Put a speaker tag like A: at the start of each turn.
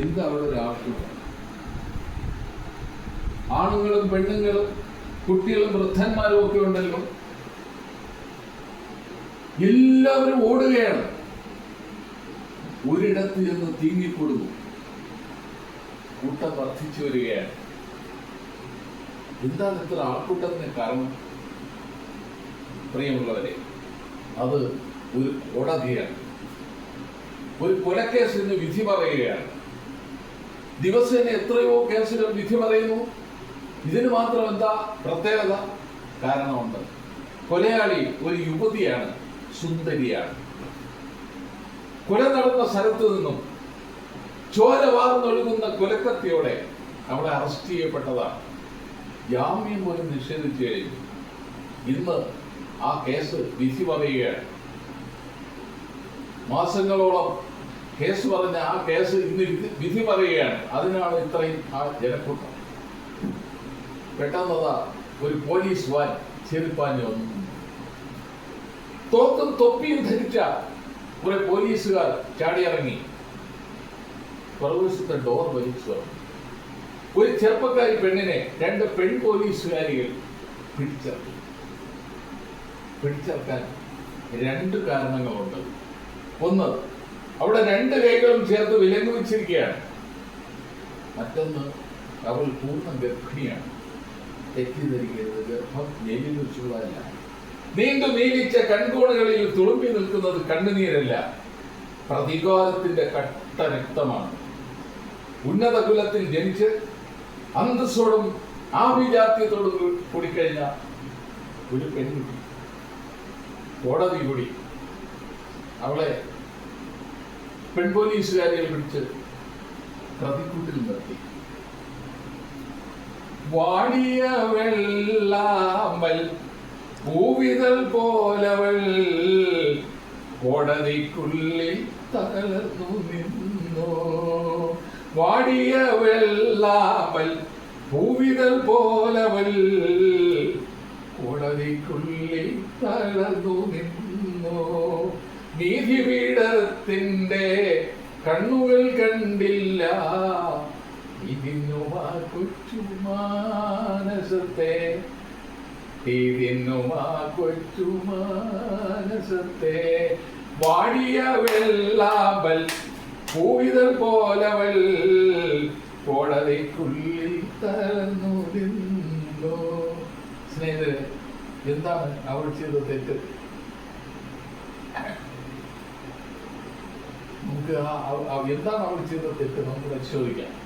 A: എന്താ അവിടെ ഒരു ആണുങ്ങളും പെണ്ണുങ്ങളും കുട്ടികളും വൃദ്ധന്മാരും ഒക്കെ ഉണ്ടല്ലോ. എല്ലാവരും ഓടുകയാണ്. ഒരിടത്ത് ചെന്ന് തീങ്ങിക്കൊടുക്കും. കൂട്ടം വർദ്ധിച്ചു വരികയാണ്. എന്താണ് ഇത്ര ആൾക്കൂട്ടത്തിന് കാരണം പ്രിയമുള്ളവരെ അത് ഒരു കോടതിയാണ്. ഒരു കൊലക്കേസിന് വിധി പറയുകയാണ്. ദിവസേന എത്രയോ കേസുകൾ വിധി പറയുന്നു ഇതിന് മാത്രം എന്താ പ്രത്യേകത? കാരണമുണ്ട്. കൊലയാളി ഒരു യുവതിയാണ് സുന്ദരിയാണ്. കൊല നടന്ന സ്ഥലത്ത് നിന്നും ചോര വാർന്നൊഴുകുന്ന കൊലക്കത്തിയോടെ അവളെ അറസ്റ്റ് ചെയ്യപ്പെട്ടതാണ്. ജാമ്യം പോലും നിഷേധിച്ചു കഴിഞ്ഞു. ഇന്ന് ആ കേസ് വിധി പറയുകയാണ് മാസങ്ങളോളം കേസ് പറഞ്ഞ ആ കേസ് ഇന്ന് വിധി- പറയുകയാണ്. അതിനാണ് ഇത്രയും ആ ജനക്കൂട്ടം. പെട്ടെന്നതാ ഒരു പോലീസ് വാൻ ചെരുപ്പാഞ്ഞ് വന്നു. തോക്കും തൊപ്പിയും ധരിച്ച കുറെ പോലീസുകാർ ചാടിയിറങ്ങി. പ്രവേശത്തെ ഡോർ വലിച്ചു ഒരു ചെറുപ്പക്കാരി പെണ്ണിനെ രണ്ട് പെൺ പോലീസുകാരികൾ പിടിച്ചിറക്കി പിടിച്ചിറക്കാൻ രണ്ട് കാരണങ്ങളുണ്ട്. ഒന്ന് അവിടെ രണ്ട് രേഖകളും ചേർത്ത് വിലങ്ങ് വെച്ചിരിക്കുകയാണ് മറ്റൊന്ന് അവൾ പൂർണ ഗർഭിണിയാണ്. തെറ്റിദ്ധരിക്കരുത് ഗർഭം ജയിലിൽ വെച്ചുള്ളതല്ല നീണ്ടു നീലിച്ച കൺകോണുകളിൽ തുളുമ്പി നിൽക്കുന്നത് കണ്ണുനീരല്ല പ്രതികാരത്തിന്റെ കട്ട രക്തമാണ്. ഉന്നത കുലത്തിൽ ജനിച്ച് അന്തസ്സോടും ആഭിജാത്യത്തോടും കൂടിക്കഴിഞ്ഞ ഒരു പെൺകുട്ടി കോടതി കൂടി അവളെ പെൺപോലീസുകാരികൾ പിടിച്ച് പ്രതിക്കൂട്ടിൽ നിർത്തി. വാടിയ വെള്ളാമ്പൽ പൂവിതൽ പോലവൾ കോടതിക്കുള്ളിൽ തകർന്നു നിന്നു. വാടിയ വെള്ളാമ്പൽ പൂവിതൽ പോലവൾ കോടതിക്കുള്ളിൽ തകർന്നു നിന്നു. നീതിപീഠത്തിന്റെ കണ്ണുകൾ കണ്ടില്ല. ഇതിന്നുമാ കൊച്ചു മാനസത്തെ. ഇതിന്നുമാ കൊച്ചു മാനസത്തെ. വാടിയ വെള്ളാമ്പൽ പൂവിതൽ പോലവൾ കോടതിക്കുള്ളിൽ തളർന്നു നിന്നു. സ്നേഹിതരെ എന്താണ് അവൾ ചെയ്ത തെറ്റ്? നമുക്ക് എന്താണ് അവർ ചെയ്ത തെറ്റ്? നമുക്ക് പരിശോധിക്കാം.